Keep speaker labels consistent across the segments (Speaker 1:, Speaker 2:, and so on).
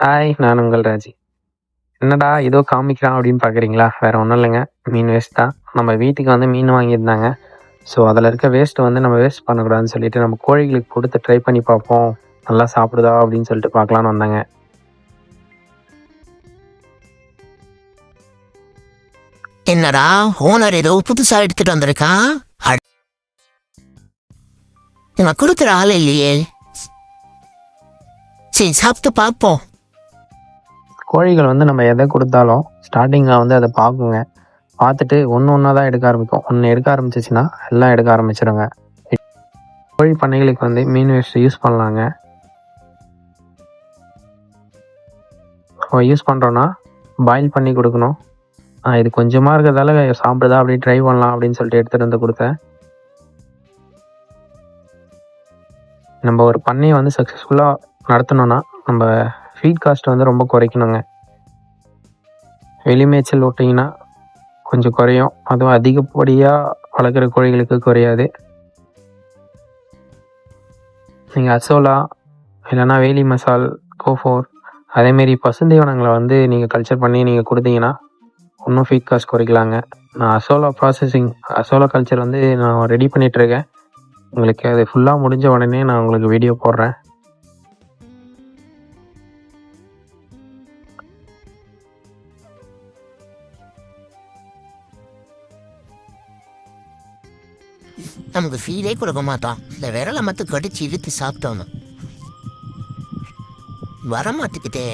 Speaker 1: Hi நான் உங்கள் ராஜி. என்னடா ஏதோ காமிக்கிறான் அப்படின்னு பார்க்குறீங்களா? வேறு ஒன்றும் இல்லைங்க. மீன் வேஸ்ட் தான். நம்ம வீட்டுக்கு வந்து மீன் வாங்கியிருந்தாங்க. ஸோ அதில் இருக்க வேஸ்ட்டை வந்து நம்ம வேஸ்ட் பண்ணக்கூடாதுன்னு சொல்லிட்டு நம்ம கோழிகளுக்கு கொடுத்து ட்ரை பண்ணி பார்ப்போம். நல்லா சாப்பிடுதா அப்படின்னு சொல்லிட்டு பார்க்கலான்னு வந்தாங்க.
Speaker 2: என்னடா ஓனர் ஏதோ புதுசா எடுத்துட்டு வந்திருக்கான் நான் கொடுக்குற ஆள் இல்லையே. சரி சாப்பிட்டு பார்ப்போம்.
Speaker 1: கோழிகள் வந்து நம்ம எதை கொடுத்தாலும் ஸ்டார்டிங்கில் வந்து அதை பார்க்குங்க. பார்த்துட்டு ஒன்று ஒன்றா தான் எடுக்க ஆரம்பிக்கும். ஒன்று எடுக்க ஆரம்பிச்சிச்சுன்னா எல்லாம் எடுக்க ஆரம்பிச்சிடுங்க கோழி பண்ணைகளுக்கு வந்து மீன் வேஸ்ட் யூஸ் பண்ணலாங்க. யூஸ் பண்ணுறோன்னா பாயில் பண்ணி கொடுக்கணும். இது கொஞ்சமாக இருக்கிறதால சாப்பிடுதா அப்படி ட்ரை பண்ணலாம் அப்படின்னு சொல்லிட்டு எடுத்துகிட்டு வந்து கொடுத்தேன். நம்ம ஒரு பண்ணையை வந்து சக்ஸஸ்ஃபுல்லாக நடத்தணும்னா நம்ம ஃபீட் காஸ்ட் வந்து ரொம்ப குறைக்கணுங்க. வெளி விட்டிங்கன்னா கொஞ்சம் குறையும். அதுவும் அதிகப்படியாக வளர்க்குற கோழிகளுக்கு குறையாது. நீங்கள் அசோலா இல்லைன்னா வேலி மசால் கோஃபோர் அதேமாரி பசுந்தீவனங்களை வந்து நீங்கள் கல்ச்சர் பண்ணி நீங்கள் கொடுத்தீங்கன்னா இன்னும் ஃபீட் காஸ்ட் குறைக்கலாங்க. நான் அசோலா ப்ராசஸிங் அசோலா கல்ச்சர் வந்து நான் ரெடி பண்ணிகிட்ருக்கேன் உங்களுக்கு அது ஃபுல்லாக முடிஞ்ச உடனே நான் உங்களுக்கு வீடியோ போடுறேன்.
Speaker 2: நமக்கு ஃபீலே கொடுக்க மாட்டான். இந்த விரலை மட்டும் கடிச்சு இழுத்து சாப்பிட்டோம் வர மாட்டேங்குதே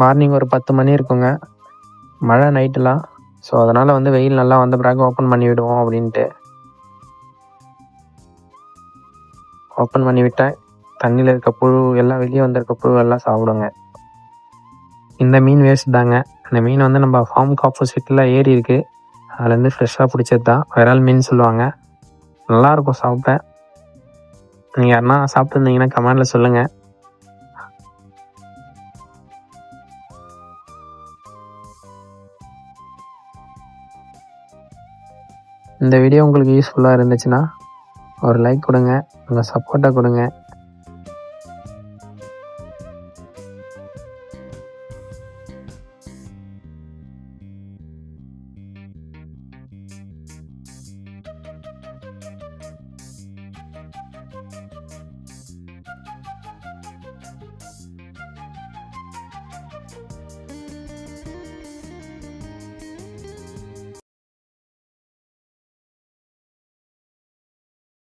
Speaker 1: மார்னிங் ஒரு பத்து மணி இருக்குங்க. மழை நைட்டுலாம் ஸோ அதனால் வந்து வெயில் நல்லா வந்த பிறகு ஓப்பன் பண்ணி விடுவோம் அப்படின்ட்டு. ஓப்பன் பண்ணி விட்டேன். தண்ணியில் இருக்க புழு எல்லாம் வெளியே வந்திருக்க புழு எல்லாம் சாப்பிடுங்க. இந்த மீன் வேஸ்ட் தாங்க. இந்த மீன் வந்து நம்ம ஃபார்முக்கு ஆப்போசிட்டில் ஏரி இருக்குது அதுலேருந்து ஃப்ரெஷ்ஷாக பிடிச்சது தான் விரால் மீன் சொல்லுவாங்க. நல்லாயிருக்கும் சாப்பிட. நீங்கள் யாருன்னா சாப்பிட்ருந்தீங்கன்னா கமெண்டில் சொல்லுங்கள் இந்த வீடியோ உங்களுக்கு யூஸ்ஃபுல்லாக இருந்துச்சுன்னா ஒரு லைக் கொடுங்க. உங்கள் சப்போர்ட்டை கொடுங்க.